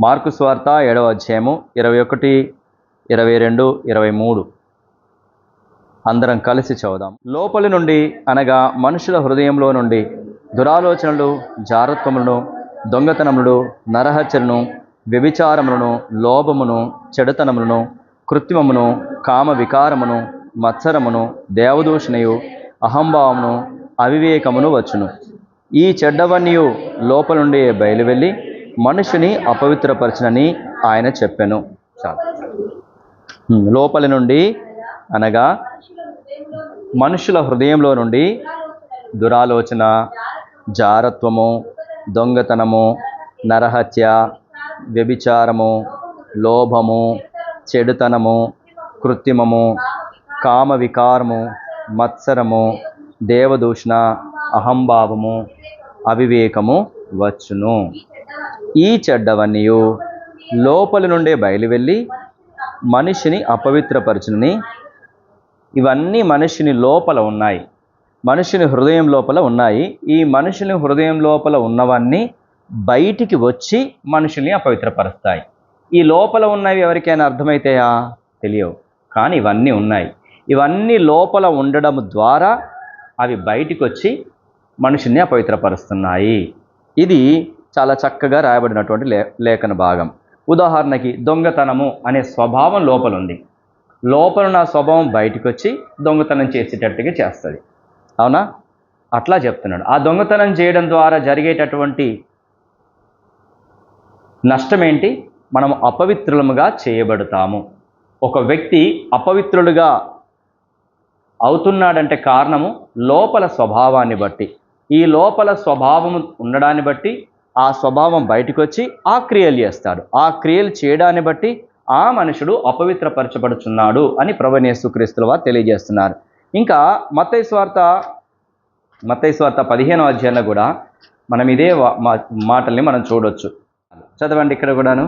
Mark స్వార్త ఏడవ అధ్యాయము ఇరవై ఒకటి ఇరవై రెండు ఇరవై మూడు. అందరం కలిసి చదుదాం లోపలి నుండి అనగా మనుషుల హృదయంలో నుండి దురాలోచనలు జారత్వములను దొంగతనములను నరహత్యలను వ్యభిచారములను లోభమును చెడుతనములను కృత్రిమమును కామ వికారమును మత్సరమును దేవదూషణయు అహంభావమును అవివేకమును వచ్చును. ఈ చెడ్డవన్నీయు లోపల నుండి బయలువెళ్ళి మనిషిని అపవిత్రపరచునని ఆయన చెప్పాను. చాలు. లోపలి నుండి అనగా మనుషుల హృదయంలో నుండి దురాలోచన జారత్వము దొంగతనము నరహత్య వ్యభిచారము లోభము చెడుతనము కృత్రిమము కామ వికారము మత్సరము దేవదూషణ అహంభావము అవివేకము వచ్చును. ఈ చెడ్డవన్నీయు. లోపల నుండే బయలువెళ్ళి మనిషిని అపవిత్రపరచునని. ఇవన్నీ మనిషిని లోపల ఉన్నాయి. మనిషిని హృదయం లోపల ఉన్నాయి. ఈ మనుషుని హృదయం లోపల ఉన్నవన్నీ బయటికి వచ్చి మనుషుల్ని అపవిత్రపరుస్తాయి. ఈ లోపల ఉన్నవి ఎవరికైనా అర్థమైతాయా? తెలియవు. కానీ ఇవన్నీ ఉన్నాయి. ఇవన్నీ లోపల ఉండడం ద్వారా అవి బయటికి వచ్చి మనుషుల్ని అపవిత్రపరుస్తున్నాయి. ఇది చాలా చక్కగా రాయబడినటువంటి లే లేఖన భాగం. ఉదాహరణకి దొంగతనము అనే స్వభావం లోపల ఉంది లోపల నా స్వభావం బయటకు వచ్చి దొంగతనం చేసేటట్టుగా చేస్తుంది. అవునా? అట్లా చెప్తున్నాడు. ఆ దొంగతనం చేయడం ద్వారా జరిగేటటువంటి నష్టం ఏంటి మనం అపవిత్రులముగా చేయబడతాము. ఒక వ్యక్తి అపవిత్రులుగా అవుతున్నాడంటే కారణము లోపల స్వభావాన్ని బట్టి. ఈ లోపల స్వభావం ఉండడాన్ని బట్టి ఆ స్వభావం బయటకు వచ్చి ఆ క్రియలు చేస్తాడు. ఆ క్రియలు చేయడాన్ని బట్టి ఆ మనుషుడు అపవిత్రపరచబడుచున్నాడు అని ప్రభనేసుక్రీస్తుల వారు తెలియజేస్తున్నారు. ఇంకా మతైస్వార్త మతైస్వార్త పదిహేనో అధ్యాయంలో కూడా మనం ఇదే మాటల్ని మనం చూడొచ్చు. చదవండి ఇక్కడ కూడాను.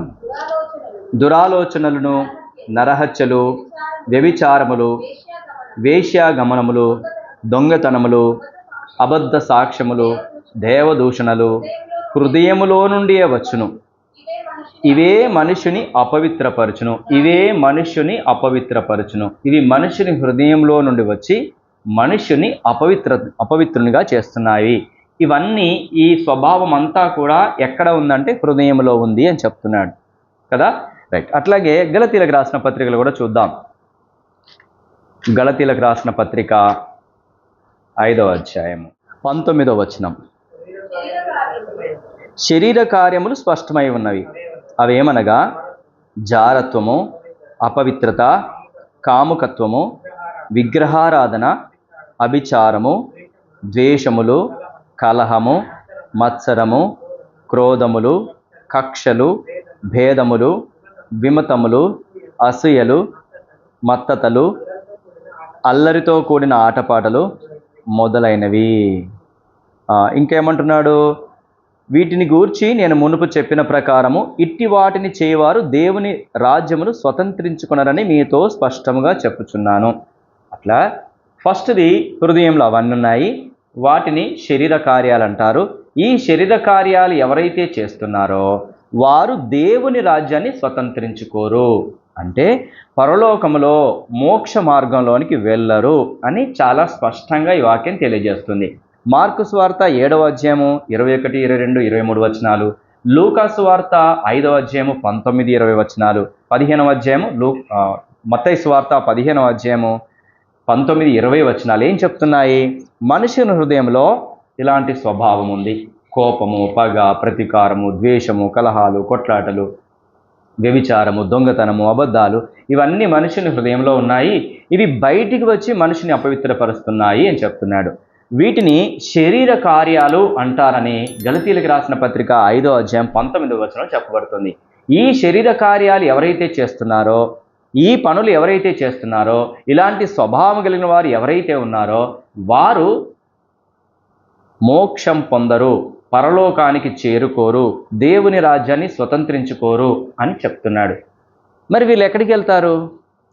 దురాలోచనలను నరహత్యలు వ్యభిచారములు వేశ్యాగమనములు దొంగతనములు అబద్ధ సాక్ష్యములు దేవదూషణలు హృదయములో నుండియే వచ్చును. ఇవే మనుషుని అపవిత్రపరచును. ఇవే మనుష్యుని అపవిత్రపరచును. ఇవి మనుషుని హృదయంలో నుండి వచ్చి మనుష్యుని అపవిత్ర అపవిత్రునిగా చేస్తున్నాయి. ఇవన్నీ ఈ స్వభావం అంతా కూడా ఎక్కడ ఉందంటే హృదయంలో ఉంది అని చెప్తున్నాడు. కదా? రైట్ అట్లాగే గలతీలకు రాసిన పత్రికలు కూడా చూద్దాం. గలతీలకు రాసిన పత్రిక ఐదవ అధ్యాయము. పంతొమ్మిదవ వచనం. శరీర కార్యములు స్పష్టమై ఉన్నవి. అవేమనగా? జారత్వము అపవిత్రత కాముకత్వము విగ్రహారాధన అభిచారము ద్వేషములు కలహము మత్సరము క్రోధములు కక్షలు భేదములు విమతములు అసూయలు మత్తతలు అల్లరితో కూడిన ఆటపాటలు మొదలైనవి. ఇంకేమంటున్నాడు? వీటిని గూర్చి నేను మునుపు చెప్పిన ప్రకారము ఇట్టి వాటిని చేయవారు దేవుని రాజ్యమును స్వతంత్రించుకున్నారని మీతో స్పష్టముగా చెప్పుచున్నాను. అట్లా ఫస్ట్ది హృదయంలో అవన్నీ ఉన్నాయి. వాటిని శరీర కార్యాలు అంటారు. ఈ శరీర కార్యాలు ఎవరైతే చేస్తున్నారో వారు దేవుని రాజ్యాన్ని స్వతంత్రించుకోరు. అంటే పరలోకములో మోక్ష మార్గంలోనికి వెళ్ళరు అని చాలా స్పష్టంగా ఈ వాక్యం తెలియజేస్తుంది. మార్కు స్వార్త ఏడవ అధ్యాయము ఇరవై ఒకటి ఇరవై రెండు ఇరవై మూడు వచనాలు. లూకాసు వార్త ఐదవ అధ్యాయము పంతొమ్మిది ఇరవై వచనాలు. పదిహేనవ అధ్యాయము లూ మత్తై స్వార్త పదిహేనవ అధ్యాయము పంతొమ్మిది ఇరవై వచనాలు ఏం చెప్తున్నాయి? మనుషుని హృదయంలో ఇలాంటి స్వభావం ఉంది. కోపము పగ ప్రతీకారము ద్వేషము కలహాలు కొట్లాటలు వ్యభిచారము దొంగతనము అబద్ధాలు ఇవన్నీ మనుషుని హృదయంలో ఉన్నాయి. ఇవి బయటికి వచ్చి మనిషిని అపవిత్రపరుస్తున్నాయి అని చెప్తున్నాడు. వీటిని శరీర కార్యాలు అంటారని గలతీలకు రాసిన పత్రిక ఐదో అధ్యాయం పంతొమ్మిదో వచనం చెప్పబడుతుంది. ఈ శరీర కార్యాలు ఎవరైతే చేస్తున్నారో ఈ పనులు ఎవరైతే చేస్తున్నారో ఇలాంటి స్వభావం కలిగిన వారు ఎవరైతే ఉన్నారో వారు మోక్షం పొందరు పరలోకానికి చేరుకోరు దేవుని రాజ్యాన్ని స్వతంత్రించుకోరు అని చెప్తున్నాడు. మరి వీళ్ళు ఎక్కడికి వెళ్తారు?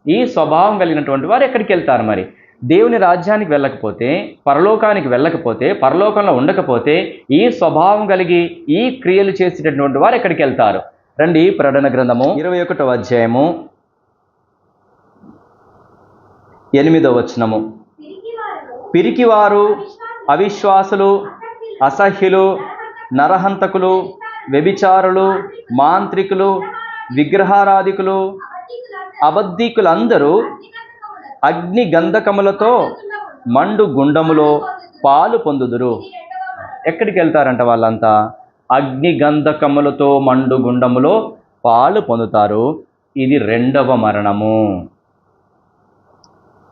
ఈ స్వభావం కలిగినటువంటి వారు ఎక్కడికి వెళ్తారు మరి? దేవుని రాజ్యానికి వెళ్ళకపోతే పరలోకానికి వెళ్ళకపోతే పరలోకంలో ఉండకపోతే ఈ స్వభావం కలిగి ఈ క్రియలు చేసేటటువంటి వారు ఎక్కడికి వెళ్తారు? రండి ప్రకటన గ్రంథము ఇరవై ఒకటో అధ్యాయము. ఎనిమిదో వచనము. పిరికివారు అవిశ్వాసులు అసహ్యులు నరహంతకులు వ్యభిచారులు మాంత్రికులు విగ్రహారాధికులు అబద్ధికులందరూ అగ్ని గంధకములతో మండు గుండములో పాలు పొందుదురు. ఎక్కడికి వెళ్తారంట వాళ్ళంతా? అగ్ని గంధకములతో మండు గుండములో పాలు పొందుతారు. ఇది రెండవ మరణము.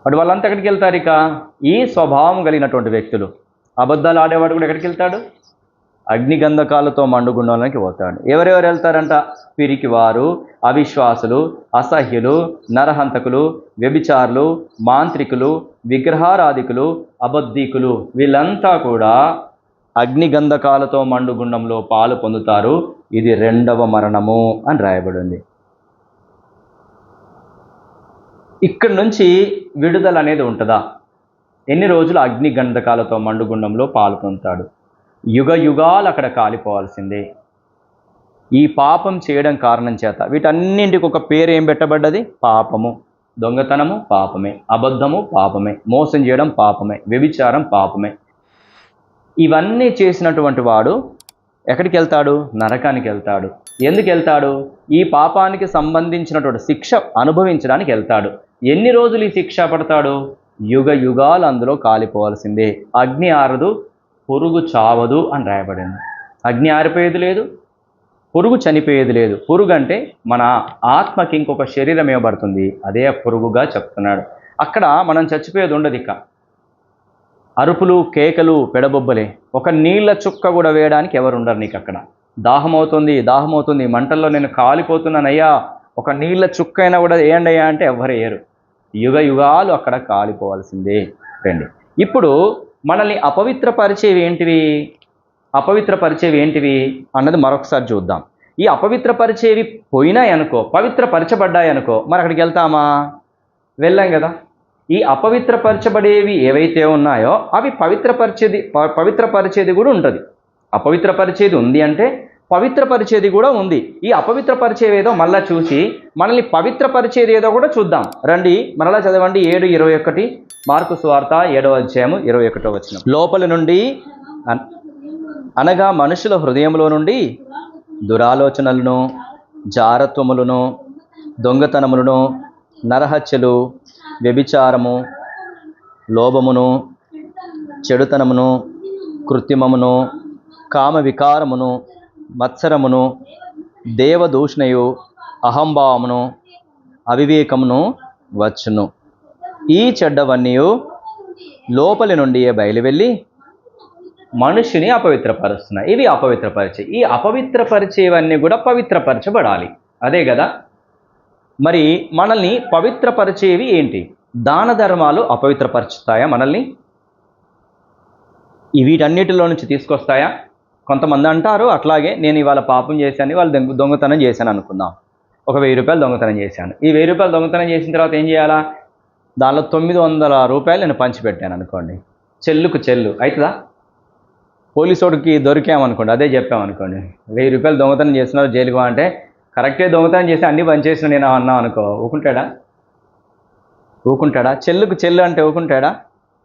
అటు వాళ్ళంతా ఎక్కడికి వెళ్తారు ఇక? ఈ స్వభావం కలిగినటువంటి వ్యక్తులు. అబద్ధాలు ఆడేవాడు కూడా ఎక్కడికి వెళ్తాడు? అగ్ని గంధకాలతో మండుగుండంలోకి పోతాడు. ఎవరెవరు వెళ్తారంట? పిరికి వారు అవిశ్వాసులు అసహ్యులు నరహంతకులు వ్యభిచారులు మాంత్రికులు విగ్రహారాధికులు అబద్ధీకులు. వీళ్ళంతా కూడా అగ్ని గంధకాలతో మండుగుండంలో పాలు పొందుతారు. ఇది రెండవ మరణము అని రాయబడింది. ఇక్కడి నుంచి విడుదల అనేది ఉంటుందా? ఎన్ని రోజులు అగ్ని గంధకాలతో మండుగుండంలో పాలు పొందుతాడు? యుగ యుగాలు అక్కడ కాలిపోవాల్సిందే. ఈ పాపం చేయడం కారణం చేత. వీటన్నింటికి ఒక పేరు ఏం పెట్టబడ్డది? పాపము. దొంగతనము పాపమే. అబద్ధము పాపమే. మోసం చేయడం పాపమే. వ్యభిచారం పాపమే. ఇవన్నీ చేసినటువంటి వాడు ఎక్కడికి వెళ్తాడు? నరకానికి వెళ్తాడు. ఎందుకు వెళ్తాడు? ఈ పాపానికి సంబంధించినటువంటి శిక్ష అనుభవించడానికి వెళ్తాడు. ఎన్ని రోజులు ఈ శిక్ష పడతాడు? యుగ యుగాలు అందులో కాలిపోవాల్సిందే. అగ్ని ఆరదు పురుగు చావదు అని రాయబడింది. అగ్ని ఆరిపోయేది లేదు పురుగు చనిపోయేది లేదు. పురుగు అంటే మన ఆత్మకి ఇంకొక శరీరం ఇవ్వబడుతుంది. అదే పురుగుగా చెప్తున్నాడు. అక్కడ మనం చచ్చిపోయేది ఉండదు ఇక. అరుపులు కేకలు పెడబొబ్బలే. ఒక నీళ్ళ చుక్క కూడా వేయడానికి ఎవరు ఉండరు నీకు అక్కడ. దాహం అవుతుంది దాహం అవుతుంది మంటల్లో నేను కాలిపోతున్నానయ్యా. ఒక నీళ్ళ చుక్క అయినా కూడా వేయండి అయ్యా అంటే ఎవరు వేయరు. యుగ యుగాలు అక్కడ కాలిపోవాల్సిందే. రండి. ఇప్పుడు మనల్ని అపవిత్రపరిచేవి ఏంటివి? అపవిత్రపరిచేవి ఏంటివి అన్నది మరొకసారి చూద్దాం. ఈ అపవిత్రపరిచేవి పోయినాయి అనుకో పవిత్రపరచబడ్డాయి అనుకో మరి అక్కడికి వెళ్తామా? వెళ్ళాం కదా. ఈ అపవిత్రపరచబడేవి ఏవైతే ఉన్నాయో అవి పవిత్రపరిచేది ప- పవిత్రపరిచేది కూడా ఉంటుంది. అపవిత్రపరిచేది ఉంది అంటే పవిత్రపరిచేది కూడా ఉంది. ఈ అపవిత్రపరిచేది ఏదో మళ్ళా చూసి మనల్ని పవిత్రపరిచేది ఏదో కూడా చూద్దాం. రండి మరలా చదవండి. ఏడు ఇరవై ఒకటి మార్కు స్వార్త ఏడవ అధ్యాయము ఇరవై ఒకటో వచ్చిన లోపల నుండి అనగా మనుషుల హృదయంలో నుండి దురాలోచనలను జారత్వములను దొంగతనములను నరహత్యలు వ్యభిచారము లోభమును చెడుతనమును కృత్రిమమును కామ వికారమును మత్సరమును దేవదూషణయు అహంభావమును అవివేకమును వచ్చును. ఈ చెడ్డవన్నీ లోపలి నుండి బయలువెళ్ళి మనిషిని అపవిత్రపరుస్తున్నాయి ఇవి అపవిత్రపరిచే. ఈ అపవిత్రపరిచేవన్నీ కూడా పవిత్రపరచబడాలి. అదే కదా? మరి మనల్ని పవిత్రపరిచేవి ఏంటి? దాన ధర్మాలు అపవిత్రపరుచుతాయా మనల్ని? వీటన్నిటిలో నుంచి తీసుకొస్తాయా? కొంతమంది అంటారు అట్లాగే నేను ఇవాళ పాపం చేశాను వాళ్ళు దొంగ దొంగతనం చేశాను అనుకుందాం. ఒక వెయ్యి రూపాయలు దొంగతనం చేశాను. ఈ వెయ్యి రూపాయలు దొంగతనం చేసిన తర్వాత ఏం చేయాలా? దానిలో తొమ్మిది వందల రూపాయలు నేను పంచిపెట్టాను అనుకోండి. చెల్లుకు చెల్లు. అవుతుందా పోలీసోడికి దొరికామనుకోండి అదే చెప్పామనుకోండి. వెయ్యి రూపాయలు దొంగతనం చేస్తున్నారు జైలుకు అంటే కరెక్టే దొంగతనం చేసి అన్ని పనిచేసిన నేను అన్నా అనుకో ఊకుంటాడా? ఊకుంటాడా? చెల్లుకు చెల్లు అంటే ఊకుంటాడా?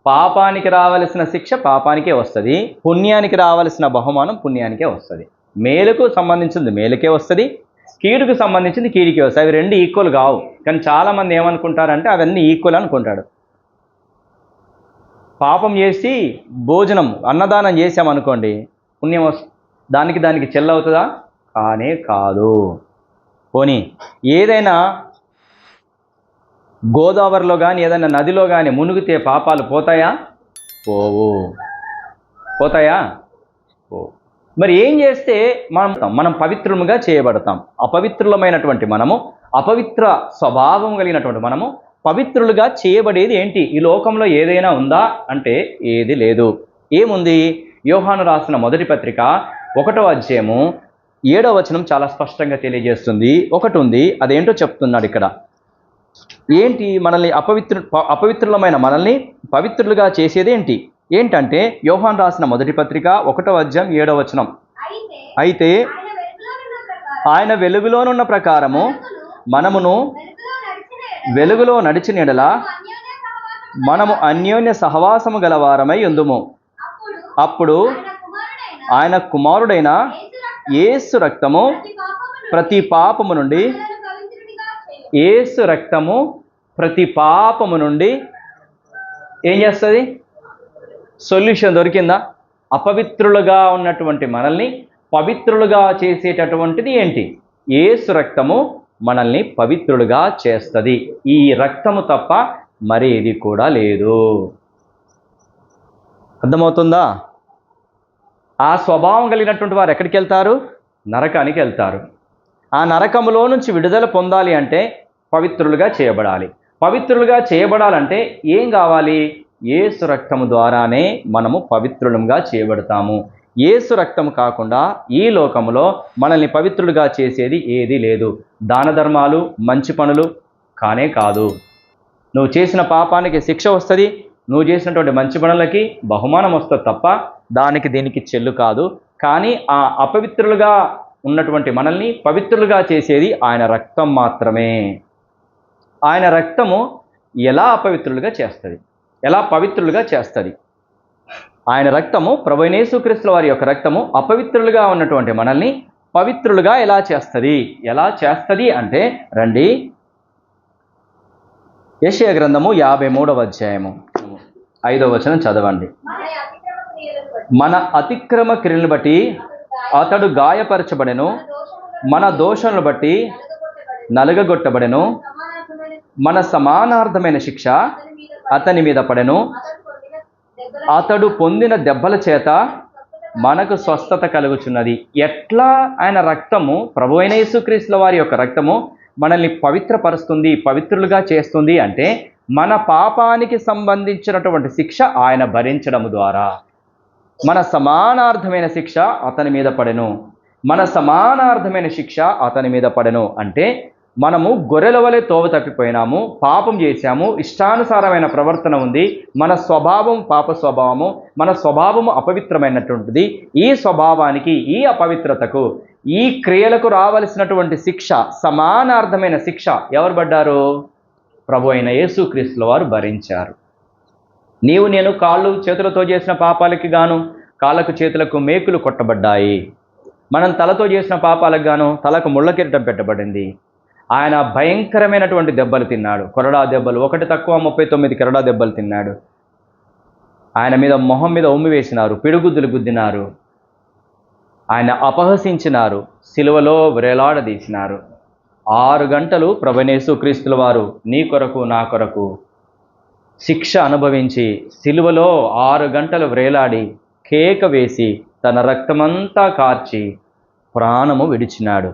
పాపానికి రావలసిన శిక్ష పాపానికే వస్తుంది పుణ్యానికి రావలసిన బహుమానం పుణ్యానికే వస్తుంది. మేలుకు సంబంధించింది మేలుకే వస్తుంది కీడుకు సంబంధించింది కీడికే వస్తుంది. అవి రెండు ఈక్వల్ కావు. కానీ చాలామంది ఏమనుకుంటారంటే అవన్నీ ఈక్వల్ అనుకుంటాడు. పాపం చేసి భోజనం అన్నదానం చేసామనుకోండి పుణ్యం వస్ దానికి దానికి చెల్లవుతుందా? కానే కాదు. పోనీ ఏదైనా గోదావరిలో కానీ ఏదైనా నదిలో కానీ మునిగితే పాపాలు పోతాయా? పోవు. పోతాయా? పో. మరి ఏం చేస్తే మనం మనం పవిత్రముగా చేయబడతాం. అపవిత్రులమైనటువంటి మనము అపవిత్ర స్వభావం కలిగినటువంటి మనము పవిత్రులుగా చేయబడేది ఏంటి? ఈ లోకంలో ఏదైనా ఉందా? అంటే ఏది లేదు. ఏముంది? యోహాను రాసిన మొదటి పత్రిక ఒకటో అధ్యాయము ఏడో వచనం చాలా స్పష్టంగా తెలియజేస్తుంది. ఒకటి ఉంది అదేంటో చెప్తున్నాడు ఇక్కడ. ఏంటి మనల్ని అపవిత్రు అపవిత్రులమైన మనల్ని పవిత్రులుగా చేసేది ఏంటి? ఏంటంటే యోహాన్ రాసిన మొదటి పత్రిక ఒకటో అధ్యాయం ఏడో వచనం. అయితే ఆయన వెలుగులోనున్న ప్రకారము మనమును వెలుగులో నడిచిన ఎడల మనము అన్యోన్య సహవాసము గలవారమై ఉందుము. అప్పుడు అప్పుడు ఆయన కుమారుడైన ఏసు రక్తము ప్రతి పాపము నుండి ఏసు రక్తము ప్రతి పాపము నుండి ఏం చేస్తుంది? సొల్యూషన్ దొరికిందా? అపవిత్రులుగా ఉన్నటువంటి మనల్ని పవిత్రులుగా చేసేటటువంటిది ఏంటి? యేసు రక్తము మనల్ని పవిత్రులుగా చేస్తుంది. ఈ రక్తము తప్ప మరి ఇది కూడా లేదు. అర్థమవుతుందా? ఆ స్వభావం కలిగినటువంటి వారు ఎక్కడికి వెళ్తారు? నరకానికి వెళ్తారు. ఆ నరకములో నుంచి విడుదల పొందాలి అంటే పవిత్రులుగా చేయబడాలి. పవిత్రులుగా చేయబడాలంటే ఏం కావాలి? ఏసు రక్తము ద్వారానే మనము పవిత్రులంగా చేయబడతాము. ఏసు రక్తం కాకుండా ఈ లోకములో మనల్ని పవిత్రులుగా చేసేది ఏదీ లేదు. దాన ధర్మాలు మంచి పనులు కానే కాదు. నువ్వు చేసిన పాపానికి శిక్ష వస్తుంది నువ్వు చేసినటువంటి మంచి పనులకి బహుమానం వస్తుంది తప్ప దానికి దీనికి చెల్లు కాదు. కానీ ఆ అపవిత్రులుగా ఉన్నటువంటి మనల్ని పవిత్రులుగా చేసేది ఆయన రక్తం మాత్రమే. ఆయన రక్తము ఎలా అపవిత్రులుగా చేస్తుంది? ఎలా పవిత్రులుగా చేస్తుంది? ఆయన రక్తము ప్రభునేసుక్రీస్తుల వారి యొక్క రక్తము అపవిత్రులుగా ఉన్నటువంటి మనల్ని పవిత్రులుగా ఎలా చేస్తుంది? ఎలా చేస్తుంది అంటే రండి. యశయ గ్రంథము యాభై మూడవ అధ్యాయము. ఐదవ వచనం చదవండి. మన అతిక్రమ క్రియలను బట్టి అతడు గాయపరచబడెను. మన దోషములను బట్టి నలగగొట్టబడెను. నలుగగొట్టబడెను. మన సమానార్థమైన శిక్ష అతని మీద పడెను. అతడు పొందిన దెబ్బల చేత మనకు స్వస్థత కలుగుచున్నది. ఎట్లా ఆయన రక్తము ప్రభు అయిన యేసుక్రీస్తుల వారి యొక్క రక్తము మనల్ని పవిత్రపరుస్తుంది పవిత్రులుగా చేస్తుంది అంటే మన పాపానికి సంబంధించినటువంటి శిక్ష ఆయన భరించడం ద్వారా. మన సమానార్థమైన శిక్ష అతని మీద పడెను. మన సమానార్థమైన శిక్ష అతని మీద పడెను. అంటే మనము గొర్రెల వలె తోవ తప్పిపోయినాము పాపం చేశాము ఇష్టానుసారమైన ప్రవర్తన ఉంది మన స్వభావం పాప స్వభావము మన స్వభావము అపవిత్రమైనటువంటిది ఈ స్వభావానికి ఈ అపవిత్రతకు ఈ క్రియలకు రావలసినటువంటి శిక్ష సమానార్థమైన శిక్ష ఎవరు పడ్డారు? ప్రభు అయిన యేసుక్రీస్తుల వారు భరించారు. నీవు నేను కాళ్ళు చేతులతో చేసిన పాపాలకి గాను కాళ్ళకు చేతులకు మేకులు కొట్టబడ్డాయి. మనం తలతో చేసిన పాపాలకు గాను తలకు ముళ్ళ కిరీటం పెట్టబడింది. ఆయన భయంకరమైనటువంటి దెబ్బలు తిన్నాడు. కొరడా దెబ్బలు ఒకటి తక్కువ ముప్పై తొమ్మిది కొరడా దెబ్బలు తిన్నాడు. ఆయన మీద మొహం మీద ఉమ్మి వేసినారు పిడుగుద్దులు గుద్దినారు. ఆయన అపహసించినారు సిలువలో వ్రేలాడదీసినారు ఆరు గంటలు ప్రభనేసు క్రీస్తుల వారు నీ కొరకు నా కొరకు శిక్ష అనుభవించి సిలువలో ఆరు గంటలు వ్రేలాడి కేక వేసి తన రక్తమంతా కార్చి ప్రాణము విడిచినాడు.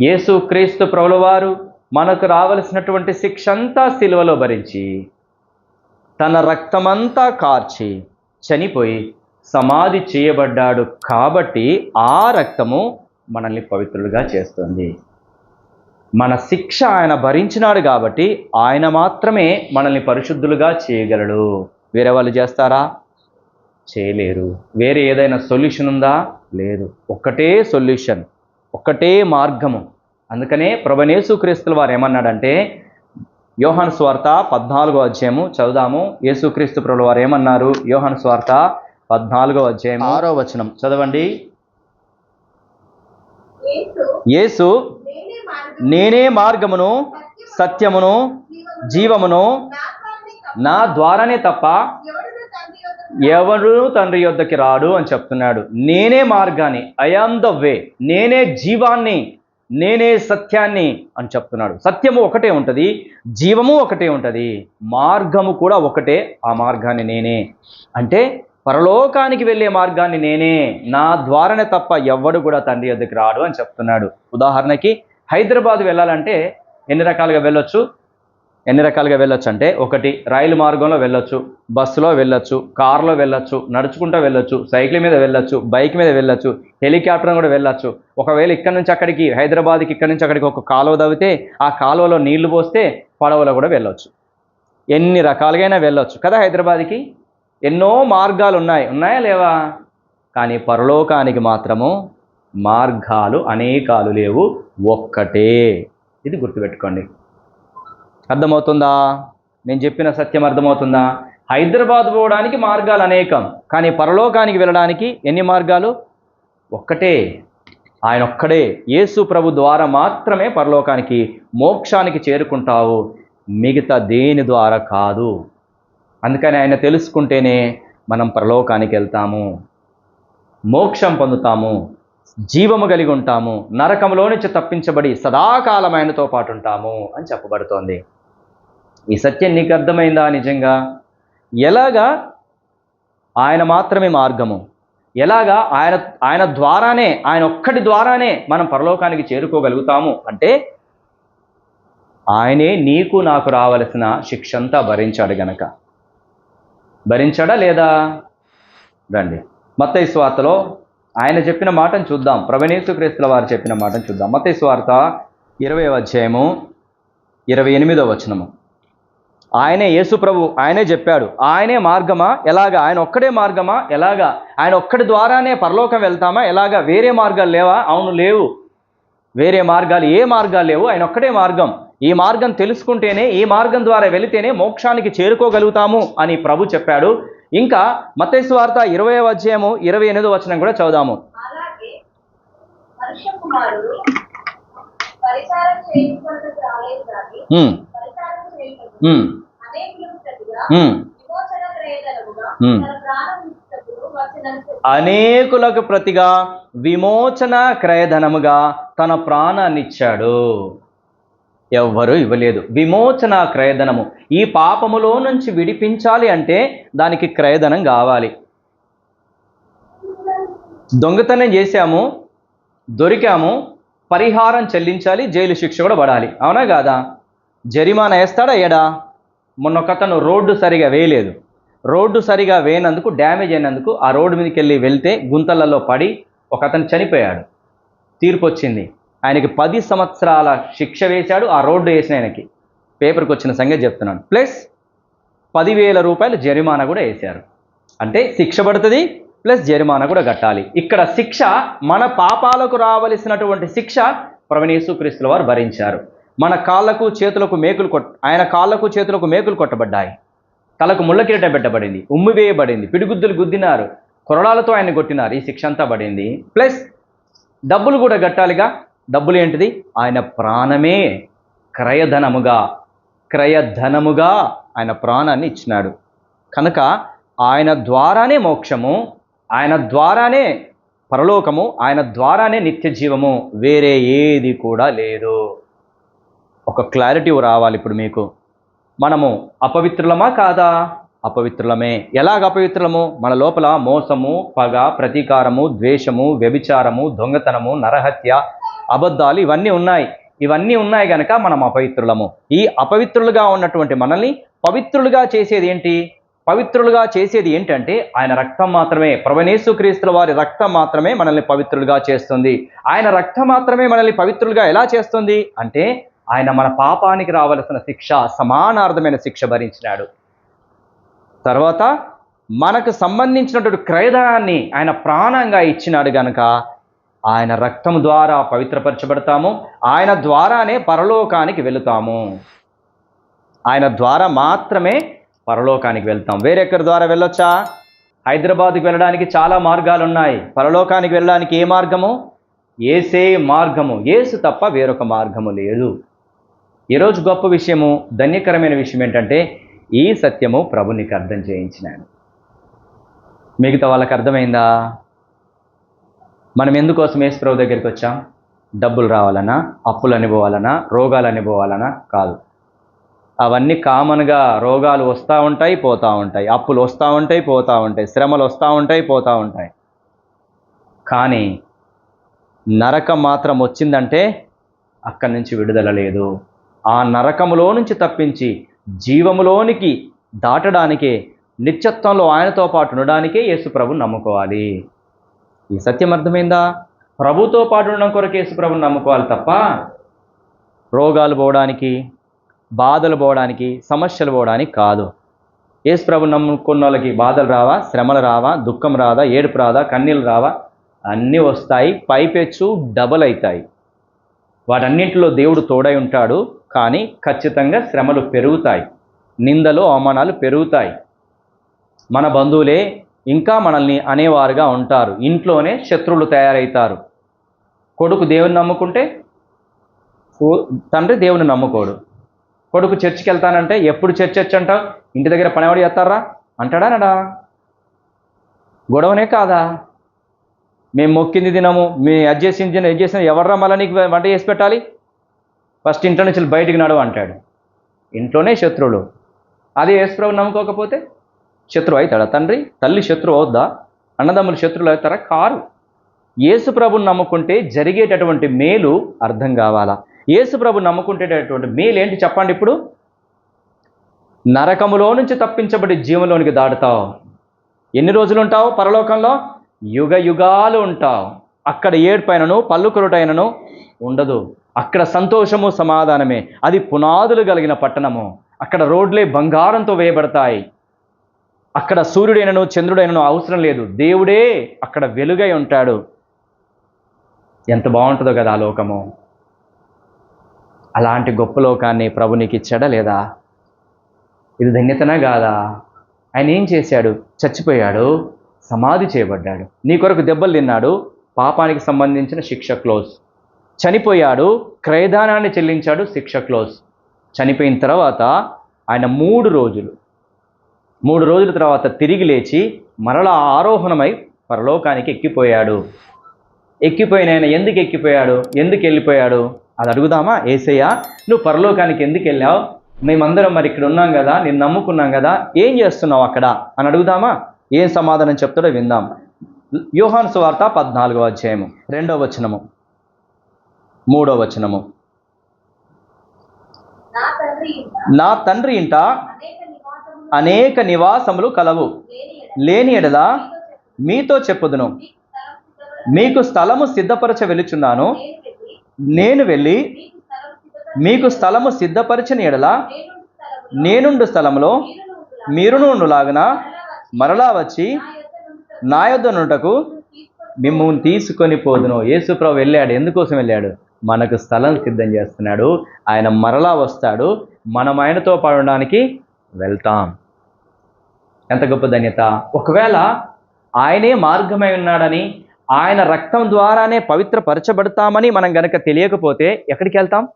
యేసు క్రీస్తు ప్రభులవారు మనకు రావలసినటువంటి శిక్ష అంతా సిలువలో భరించి తన రక్తమంతా కార్చి చనిపోయి సమాధి చేయబడ్డాడు కాబట్టి ఆ రక్తము మనల్ని పవిత్రులుగా చేస్తుంది. మన శిక్ష ఆయన భరించినాడు కాబట్టి ఆయన మాత్రమే మనల్ని పరిశుద్ధులుగా చేయగలడు. వేరే వాళ్ళు చేస్తారా? చేయలేరు. వేరే ఏదైనా సొల్యూషన్ ఉందా? లేదు. ఒక్కటే సొల్యూషన్. ఒక్కటే మార్గము. అందుకనే ప్రభనేసు క్రీస్తుల వారు ఏమన్నాడంటే యోహాను స్వార్త పద్నాలుగో అధ్యాయము చదుదాము యేసుక్రీస్తు ప్రభుల వారు ఏమన్నారు? యోహాను స్వార్త పద్నాలుగో అధ్యాయం ఆరో వచనం. చదవండి. యేసు యేసు నేనే మార్గం నేనే మార్గమును సత్యమును జీవమును నా ద్వారానే తప్ప ఎవరు తండ్రి యొద్దకి రాడు అని చెప్తున్నాడు. నేనే మార్గాన్ని ఐఆమ్ ద వే నేనే జీవాన్ని నేనే సత్యాన్ని అని చెప్తున్నాడు. సత్యము ఒకటే ఉంటుంది జీవము ఒకటే ఉంటుంది మార్గము కూడా ఒకటే ఆ మార్గాన్ని నేనే. అంటే పరలోకానికి వెళ్ళే మార్గాన్ని నేనే నా ద్వారానే తప్ప ఎవ్వడు కూడా తండ్రి యొద్దకు రాడు అని చెప్తున్నాడు. ఉదాహరణకి హైదరాబాద్ వెళ్ళాలంటే ఎన్ని రకాలుగా వెళ్ళొచ్చు? ఎన్ని రకాలుగా వెళ్ళొచ్చు అంటే ఒకటి రైలు మార్గంలో వెళ్ళొచ్చు బస్సులో వెళ్ళొచ్చు కారులో వెళ్ళొచ్చు నడుచుకుంటూ వెళ్ళొచ్చు సైకిల్ మీద వెళ్ళొచ్చు బైక్ మీద వెళ్ళొచ్చు హెలికాప్టర్ కూడా వెళ్ళొచ్చు. ఒకవేళ ఇక్కడ నుంచి అక్కడికి హైదరాబాద్కి ఇక్కడ నుంచి అక్కడికి ఒక కాలువ తవ్వితే ఆ కాలువలో నీళ్ళు పోస్తే పడవలో కూడా వెళ్ళొచ్చు. ఎన్ని రకాలుగైనా వెళ్ళొచ్చు. కదా హైదరాబాద్కి? ఎన్నో మార్గాలు ఉన్నాయి. ఉన్నాయా లేవా? కానీ పరలోకానికి మాత్రము మార్గాలు అనేకాలు లేవు. ఒక్కటే. ఇది గుర్తుపెట్టుకోండి. అర్థమవుతుందా? నేను చెప్పిన సత్యం అర్థమవుతుందా? హైదరాబాద్ పోవడానికి మార్గాలు అనేకం కానీ పరలోకానికి వెళ్ళడానికి ఎన్ని మార్గాలు? ఒక్కటే. ఆయన ఒక్కడే. యేసు ప్రభు ద్వారా మాత్రమే పరలోకానికి మోక్షానికి చేరుకుంటావు. మిగతా దేని ద్వారా కాదు. అందుకని ఆయన తెలుసుకుంటేనే మనం పరలోకానికి వెళ్తాము. మోక్షం పొందుతాము. జీవము కలిగి ఉంటాము. నరకంలో నుంచి తప్పించబడి సదాకాలం ఆయనతో పాటు ఉంటాము అని చెప్పబడుతోంది. ఈ సత్యం నీకు అర్థమైందా నిజంగా? ఎలాగా? ఆయన మాత్రమే మార్గము. ఎలాగా? ఆయన ఆయన ద్వారానే ఆయన ఒక్కటి ద్వారానే మనం పరలోకానికి చేరుకోగలుగుతాము. అంటే ఆయనే నీకు నాకు రావలసిన శిక్ష అంతా భరించాడు గనక. భరించాడా లేదా? రండి. మత్తయి స్వార్తలో ఆయన చెప్పిన మాటను చూద్దాం. ప్రవణేశు క్రీస్తుల వారు చెప్పిన మాటను చూద్దాం. మత్తయి స్వార్త ఇరవై అధ్యాయము ఇరవై ఎనిమిదో వచనము. ఆయనే యేసు ప్రభు ఆయనే చెప్పాడు. ఆయనే మార్గమా? ఎలాగా? ఆయన ఒక్కడే మార్గమా? ఎలాగా? ఆయన ఒక్కడి ద్వారానే పరలోకం వెళ్తామా? ఎలాగా? వేరే మార్గాలు లేవా? అవును లేవు. వేరే మార్గాలు ఏ మార్గాలు లేవు? ఆయన ఒక్కడే మార్గం. ఈ మార్గం తెలుసుకుంటేనే ఈ మార్గం ద్వారా వెళితేనే మోక్షానికి చేరుకోగలుగుతాము అని ప్రభు చెప్పాడు. ఇంకా మత్తయి వార్త ఇరవై అధ్యాయము ఇరవై ఎనిమిదో వచనం కూడా చదుదాము అనేకులకు ప్రతిగా విమోచన క్రయధనముగా తన ప్రాణాన్నిచ్చాడు. ఎవ్వరూ ఇవ్వలేదు. విమోచన క్రయధనము ఈ పాపములో నుంచి విడిపించాలి అంటే దానికి క్రయధనం కావాలి. దొంగతనం చేశాము దొరికాము పరిహారం చెల్లించాలి జైలు శిక్ష కూడా పడాలి. అవునా కాదా? జరిమానా వేస్తాడా? ఏడా? మొన్న ఒకతను రోడ్డు సరిగా వేయలేదు. రోడ్డు సరిగా వేయనందుకు డ్యామేజ్ అయినందుకు ఆ రోడ్డు మీదకి వెళ్ళి వెళ్తే గుంతలలో పడి ఒక అతను చనిపోయాడు. తీర్పు వచ్చింది ఆయనకి పది సంవత్సరాల శిక్ష వేశాడు ఆ రోడ్డు వేసిన ఆయనకి. పేపర్కి వచ్చిన సంగతి చెప్తున్నాను. ప్లస్ పదివేల రూపాయలు జరిమానా కూడా వేశారు. అంటే శిక్ష పడుతుంది ప్లస్ జరిమానా కూడా కట్టాలి. ఇక్కడ శిక్ష మన పాపాలకు రావలసినటువంటి శిక్ష ప్రవణేశు క్రీస్తుల వారు భరించారు. మన కాళ్ళకు చేతులకు మేకులు కొట్ ఆయన కాళ్ళకు చేతులకు మేకులు కొట్టబడ్డాయి. తలకు ముళ్ళ కిరీటం పెట్టబడింది ఉమ్మి వేయబడింది పిడిగుద్దులు గుద్దినారు కొరడాలతో ఆయన కొట్టినారు ఈ శిక్ష అంతా పడింది. ప్లస్ డబ్బులు కూడా కట్టాలిగా. డబ్బులు ఏంటిది? ఆయన ప్రాణమే. క్రయధనముగా క్రయధనముగా ఆయన ప్రాణాన్ని ఇచ్చినాడు. కనుక ఆయన ద్వారానే మోక్షము ఆయన ద్వారానే పరలోకము ఆయన ద్వారానే నిత్య జీవము వేరే ఏది కూడా లేదు. ఒక క్లారిటీ రావాలి ఇప్పుడు మీకు. మనము అపవిత్రులమా కాదా? అపవిత్రులమే. ఎలాగ అపవిత్రులము? మన లోపల మోసము పగ ప్రతీకారము ద్వేషము వ్యభిచారము దొంగతనము నరహత్య అబద్ధాలు ఇవన్నీ ఉన్నాయి. ఇవన్నీ ఉన్నాయి గనక మనం అపవిత్రులము. ఈ అపవిత్రులుగా ఉన్నటువంటి మనల్ని పవిత్రులుగా చేసేది ఏంటి? పవిత్రులుగా చేసేది ఏంటంటే ఆయన రక్తం మాత్రమే. ప్రవణేశుక్రీస్తుల వారి రక్తం మాత్రమే మనల్ని పవిత్రులుగా చేస్తుంది. ఆయన రక్తం మాత్రమే మనల్ని పవిత్రులుగా ఎలా చేస్తుంది? అంటే ఆయన మన పాపానికి రావలసిన శిక్ష సమానార్థమైన శిక్ష భరించినాడు. తర్వాత మనకు సంబంధించినటువంటి క్రయధనాన్ని ఆయన ప్రాణంగా ఇచ్చినాడు గనక ఆయన రక్తం ద్వారా పవిత్రపరచబడతాము ఆయన ద్వారానే పరలోకానికి వెళుతాము. ఆయన ద్వారా మాత్రమే పరలోకానికి వెళ్తాం. వేరెక్కడి ద్వారా వెళ్ళొచ్చా? హైదరాబాద్కి వెళ్ళడానికి చాలా మార్గాలు ఉన్నాయి పరలోకానికి వెళ్ళడానికి ఏ మార్గము? ఏసే మార్గము. ఏసు తప్ప వేరొక మార్గము లేదు. ఈరోజు గొప్ప విషయము ధన్యకరమైన విషయం ఏంటంటే ఈ సత్యము ప్రభు నీకు అర్థం చేయించినాడు. మిగతా వాళ్ళకి అర్థమైందా? మనం ఎందుకోసం యేసు ప్రభు దగ్గరికి వచ్చాం? డబ్బులు రావాలనా? అప్పులు అనుభవాలనా? రోగాలు అనుభవాలనా? కాదు. అవన్నీ కామన్గా రోగాలు వస్తూ ఉంటాయి పోతూ ఉంటాయి. అప్పులు వస్తూ ఉంటాయి పోతూ ఉంటాయి. శ్రమలు వస్తూ ఉంటాయి పోతూ ఉంటాయి. కానీ నరకం మాత్రం వచ్చిందంటే అక్కడి నుంచి విడుదల లేదు. ఆ నరకములో నుంచి తప్పించి జీవములోనికి దాటడానికే నిత్యత్వంలో ఆయనతో పాటు ఉండడానికే యేసుప్రభు నమ్ముకోవాలి. ఈ సత్యం అర్థమైందా? ప్రభుతో పాటు ఉండడం కొరకు యేసు ప్రభుని నమ్ముకోవాలి తప్ప రోగాలు పోవడానికి బాధలు పోవడానికి సమస్యలు పోవడానికి కాదు. యేసు ప్రభు నమ్ముకున్న వాళ్ళకి బాధలు రావా శ్రమలు రావా దుఃఖం రాదా ఏడుపు రాదా కన్నీళ్ళు రావా? అన్నీ వస్తాయి పైపెచ్చు డబల్ అవుతాయి. వాటన్నింటిలో దేవుడు తోడై ఉంటాడు. కానీ ఖచ్చితంగా శ్రమలు పెరుగుతాయి. నిందలు అవమానాలు పెరుగుతాయి. మన బంధువులే ఇంకా మనల్ని అనేవారుగా ఉంటారు. ఇంట్లోనే శత్రువులు తయారవుతారు కొడుకు దేవుని నమ్ముకుంటే తండ్రి దేవుని నమ్ముకోడు. కొడుకు చర్చికి వెళ్తానంటే ఎప్పుడు చర్చ్ అంటావు ఇంటి దగ్గర పనివాడు చేస్తారా? అంటాడా నడా? గొడవనే కాదా? మేము మొక్కింది తినము మీ అది చేసింది తిన చేసిన ఎవర్రా మళ్ళీ నీకు వంట చేసి పెట్టాలి? ఫస్ట్ ఇంట్లో నుంచి బయటికి నడవ అంటాడు. ఇంట్లోనే శత్రువులు. అదే యేసుప్రభు నమ్ముకోకపోతే శత్రువు అవుతాడా? తండ్రి తల్లి శత్రువు అవుద్దా? అన్నదమ్ములు శత్రువులు అవుతారా? కారు. యేసుప్రభుని నమ్ముకుంటే జరిగేటటువంటి మేలు అర్థం కావాలా? యేసుప్రభు నమ్ముకుంటేటటువంటి మేలు ఏంటి చెప్పండి ఇప్పుడు? నరకములో నుంచి తప్పించబడి జీవంలోనికి దాటుతావు. ఎన్ని రోజులు ఉంటావు పరలోకంలో? యుగ యుగాలు ఉంటావు. అక్కడ ఏడుపైనను పళ్ళు కొరుటైనను ఉండదు. అక్కడ సంతోషము సమాధానమే. అది పునాదులు కలిగిన పట్టణము. అక్కడ రోడ్లే బంగారంతో వేయబడతాయి. అక్కడ సూర్యుడైనను చంద్రుడైనను అవసరం లేదు. దేవుడే అక్కడ వెలుగై ఉంటాడు. ఎంత బాగుంటుందో కదా ఆ లోకము. అలాంటి గొప్ప లోకాన్ని ప్రభు నీకు ఇచ్చాడా లేదా? ఇది ధన్యతనా కాదా? ఆయన ఏం చేశాడు? చచ్చిపోయాడు. సమాధి చేయబడ్డాడు. నీ కొరకు దెబ్బలు తిన్నాడు. పాపానికి సంబంధించిన శిక్ష క్లోజ్. చనిపోయాడు క్రయదానాన్ని చెల్లించాడు శిక్ష క్లోజ్ చనిపోయిన తర్వాత ఆయన మూడు రోజులు. మూడు రోజుల తర్వాత తిరిగి లేచి మరలా ఆరోహణమై పరలోకానికి ఎక్కిపోయాడు. ఎక్కిపోయిన ఆయన ఎందుకు ఎక్కిపోయాడు? ఎందుకు వెళ్ళిపోయాడు? అది అడుగుదామా? ఏసయ్య నువ్వు పరలోకానికి ఎందుకు వెళ్ళావు? మేమందరం మరి ఇక్కడ ఉన్నాం కదా నేను నమ్ముకున్నాం కదా ఏం చేస్తున్నావు అక్కడ? అని అడుగుదామా? ఏం సమాధానం చెప్తాడో విందాం. యోహాను సువార్త పద్నాలుగో అధ్యాయము రెండవ వచనము. మూడో వచనము. నా తండ్రి ఇంట అనేక నివాసములు కలవు. లేని ఎడల మీతో చెప్పుదును. మీకు స్థలం మీకు స్థలము సిద్ధపరచ వెలుచున్నాను నేను వెళ్ళి మీకు స్థలం మీకు స్థలము సిద్ధపరచ సిద్ధపరచని ఎడల నేనుండు స్థలములో మీరును ఉండులా. మీరును లాగున మరలా వచ్చి మరలా వచ్చి నా యొద్ద నుండుట నా యొద్ద నుంటకు తీసుకొని మిమ్మల్ని తీసుకొని పోదును. యేసుప్రభు వెళ్ళాడు. ఎందుకోసం వెళ్ళాడు? మనకు స్థలం సిద్ధం చేస్తున్నాడు. ఆయన మరలా వస్తాడు. మనం ఆయనతో పడడానికి వెళ్తాం. ఎంత గొప్ప ధన్యత. ఒకవేళ ఆయనే మార్గమై ఉన్నాడని ఆయన రక్తం ద్వారానే పవిత్రపరచబడతామని మనం గనక తెలియకపోతే ఎక్కడికి వెళ్తాం?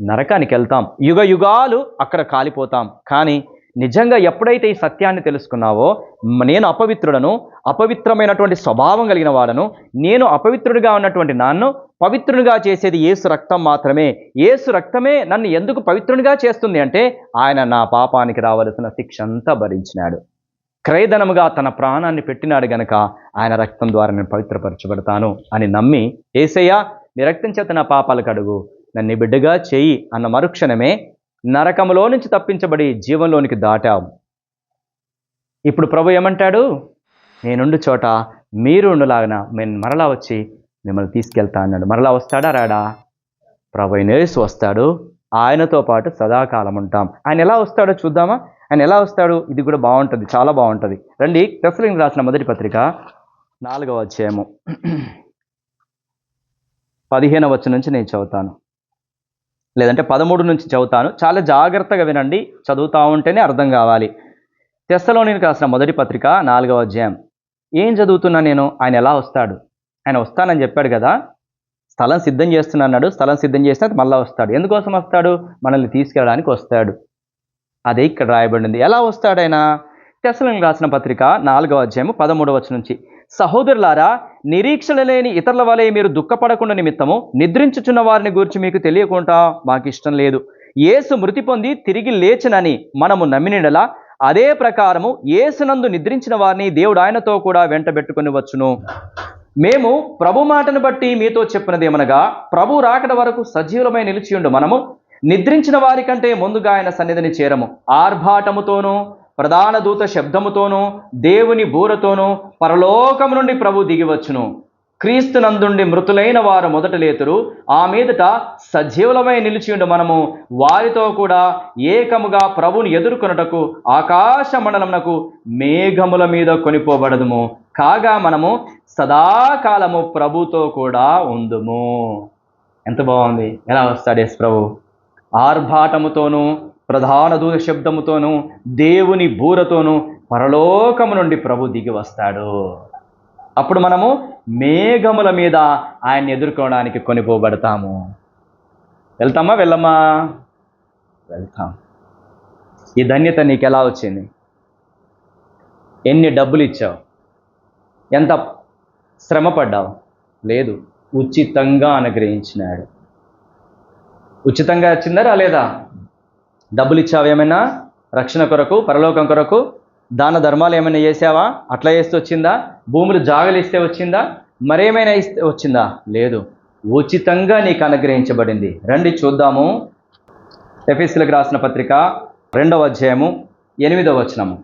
నరకానికి వెళ్తాం. యుగ యుగాలు అక్కడ కాలిపోతాం. కానీ నిజంగా ఎప్పుడైతే ఈ సత్యాన్ని తెలుసుకున్నావో నేను అపవిత్రుడను అపవిత్రమైనటువంటి స్వభావం కలిగిన వాడను నేను అపవిత్రుడిగా ఉన్నటువంటి నన్ను పవిత్రునిగా చేసేది ఏసు రక్తం మాత్రమే. ఏసు రక్తమే నన్ను ఎందుకు పవిత్రునిగా చేస్తుంది అంటే ఆయన నా పాపానికి రావలసిన శిక్ష అంతా భరించినాడు. క్రయధనముగా తన ప్రాణాన్ని పెట్టినాడు గనక ఆయన రక్తం ద్వారా నేను పవిత్రపరచబడతాను అని నమ్మి ఏసయ్యా నీ రక్తం చేత నా పాపాలు కడుగు నన్ను బిడ్డగా చేయి అన్న మరుక్షణమే నరకములో నుంచి తప్పించబడి జీవంలోనికి దాటావు. ఇప్పుడు ప్రభు ఏమంటాడు? నేనుండు చోట మీరు ఉండులాగన మేము మరలా వచ్చి మిమ్మల్ని తీసుకెళ్తా అన్నాడు. మరలా వస్తాడా? రాడా? ప్రభు నేసు వస్తాడు. ఆయనతో పాటు సదాకాలం ఉంటాం. ఆయన ఎలా వస్తాడో చూద్దామా? ఆయన ఎలా వస్తాడు? ఇది కూడా బాగుంటుంది చాలా బాగుంటుంది. రండి తెస్సలింగ్ రాసిన మొదటి పత్రిక నాలుగవ అధ్యాయము. పదిహేను వచ్చి నుంచి నేను చదువుతాను. లేదంటే పదమూడు నుంచి చదువుతాను. చాలా జాగ్రత్తగా వినండి చదువుతా ఉంటేనే అర్థం కావాలి. తెస్సలోనికి రాసిన మొదటి పత్రిక నాలుగవ అధ్యాయం. ఏం చదువుతున్నా నేను? ఆయన ఎలా వస్తాడు? ఆయన వస్తానని చెప్పాడు కదా. స్థలం సిద్ధం చేస్తున్నాడు. స్థలం సిద్ధం చేస్తే మళ్ళీ వస్తాడు. ఎందుకోసం వస్తాడు? మనల్ని తీసుకెళ్ళడానికి వస్తాడు. అదే ఇక్కడ రాయబడింది. ఎలా వస్తాడైనా ఆయన? రాసిన పత్రిక నాలుగవ అధ్యాయము పదమూడవ నుంచి. సహోదరులారా నిరీక్షణ లేని ఇతరుల వలె మీరు దుఃఖపడకుండా నిమిత్తము నిద్రించుచున్న వారిని గురించి మీకు తెలియకుండా మాకు ఇష్టం లేదు. యేసు మృతి పొంది తిరిగి లేచినని మనము నమ్మినలా అదే ప్రకారము ఏసునందు నిద్రించిన వారిని దేవుడు ఆయనతో కూడా వెంటబెట్టుకుని వచ్చును. మేము ప్రభు మాటను బట్టి మీతో చెప్పినదేమనగా ప్రభు రాకడ వరకు సజీవులమై నిలిచియుండు మనము నిద్రించిన వారి కంటే ముందుగా ఆయన సన్నిధిని చేరము. ఆర్భాటముతోనూ ప్రధాన దూత శబ్దముతోనూ దేవుని బూరతోనూ పరలోకము నుండి ప్రభు దిగివచ్చును క్రీస్తు నందుండి మృతులైన వారు మొదట లేతురు. ఆ మీదట సజీవులమై నిలిచి మనము. వారితో కూడా ఏకముగా ప్రభుని ఎదుర్కొనుటకు ఆకాశ మండలమునకు మేఘముల మీద కొనిపోబడదుము. కాగా మనము సదాకాలము ప్రభుతో కూడా ఉందుము. ఎంత బాగుంది. ఎలా వస్తాడు ప్రభు? ఆర్భాటముతోనూ ప్రధాన దూత శబ్దముతోనూ దేవుని బూరతోనూ పరలోకము నుండి ప్రభు దిగి వస్తాడు. అప్పుడు మనము మేఘముల మీద ఆయన్ని ఎదుర్కోవడానికి కొనిపోబడతాము. వెళ్తామా వెళ్ళమ్మా వెళ్తాం. ఈ ధన్యత నీకు ఎలా వచ్చింది? ఎన్ని డబ్బులు ఇచ్చావు? ఎంత శ్రమ పడ్డావు లేదు ఉచితంగా అనుగ్రహించినాడు. ఉచితంగా వచ్చిందా రాలేదా? డబ్బులు ఇచ్చావు ఏమైనా? రక్షణ కొరకు పరలోకం కొరకు దాన ధర్మాలు ఏమైనా చేసావా? అట్లా చేస్తే వచ్చిందా? భూములు జాగలు ఇస్తే వచ్చిందా? మరేమైనా ఇస్తే వచ్చిందా? లేదు. ఉచితంగా నీకు అనుగ్రహించబడింది. రండి చూద్దాము. ఎఫీసీలకు రాసిన పత్రిక రెండవ అధ్యాయము ఎనిమిదవ వచనము.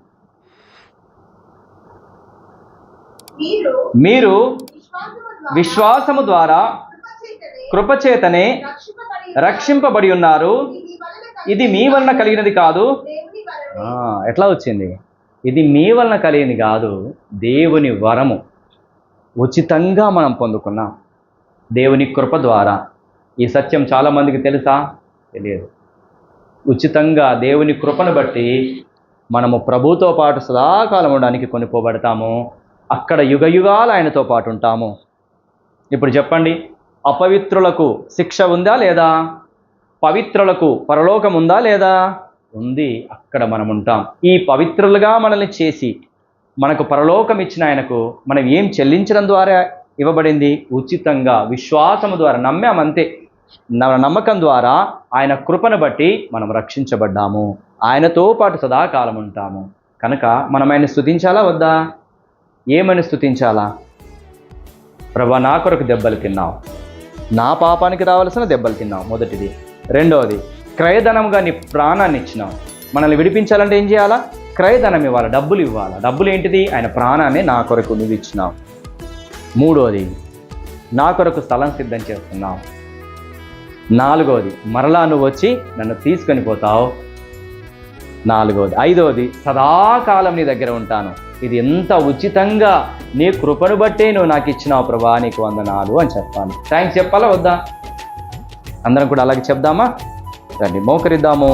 మీరు విశ్వాసము ద్వారా కృపచేతనే రక్షింపబడి ఉన్నారు. ఇది మీ వలన కలిగినది కాదు. ఎట్లా వచ్చింది? ఇది మీ వలన కలిగింది కాదు దేవుని వరము. ఉచితంగా మనం పొందుకున్నాం. దేవుని కృప ద్వారా. ఈ సత్యం చాలామందికి తెలుసా? తెలియదు. ఉచితంగా దేవుని కృపను బట్టి మనము ప్రభుతో పాటు సదాకాలం ఉండడానికి కొనిపోబడతాము అక్కడ యుగ యుగాలు ఆయనతో పాటు ఉంటాము. ఇప్పుడు చెప్పండి అపవిత్రులకు శిక్ష ఉందా లేదా? పవిత్రులకు పరలోకం ఉందా లేదా? ఉంది అక్కడ మనం ఉంటాం ఈ పవిత్రులుగా మనల్ని చేసి మనకు పరలోకం ఇచ్చిన ఆయనకు మనం ఏం చెల్లించడం ద్వారా ఇవ్వబడింది? ఉచితంగా విశ్వాసము ద్వారా నమ్మామంతే మన నమ్మకం ద్వారా ఆయన కృపను బట్టి మనం రక్షించబడ్డాము. ఆయనతో పాటు సదాకాలం ఉంటాము. కనుక మనం ఆయన స్థుతించాలా వద్దా? ఏమని స్థుతించాలా ప్రభా నా కొరకు దెబ్బలు తిన్నావు. నా పాపానికి రావాల్సిన దెబ్బలు తిన్నావు. మొదటిది. రెండవది క్రయధనంగా నీ ప్రాణాన్ని ఇచ్చినావు. మనల్ని విడిపించాలంటే ఏం చేయాలా? క్రయధనం ఇవ్వాలి డబ్బులు ఇవ్వాలి. డబ్బులు ఏంటిది? ఆయన ప్రాణాన్ని నా కొరకు నువ్వు ఇచ్చినావు. మూడోది నా కొరకు స్థలం సిద్ధం చేస్తున్నావు. నాలుగోది మరలా నువ్వు వచ్చి నన్ను తీసుకొని పోతావు. నాలుగోది ఐదవది సదాకాలం నీ దగ్గర ఉంటాను. ఇది ఎంత ఉచితంగా నీ కృపను బట్టే నువ్వు నాకు ఇచ్చినావు ప్రభా నీకు వందనాలు అని చెప్తాను. థ్యాంక్స్ చెప్పాలా వద్దా? అందరం కూడా అలాగే చెప్దామా? రండి మోకరిద్దాము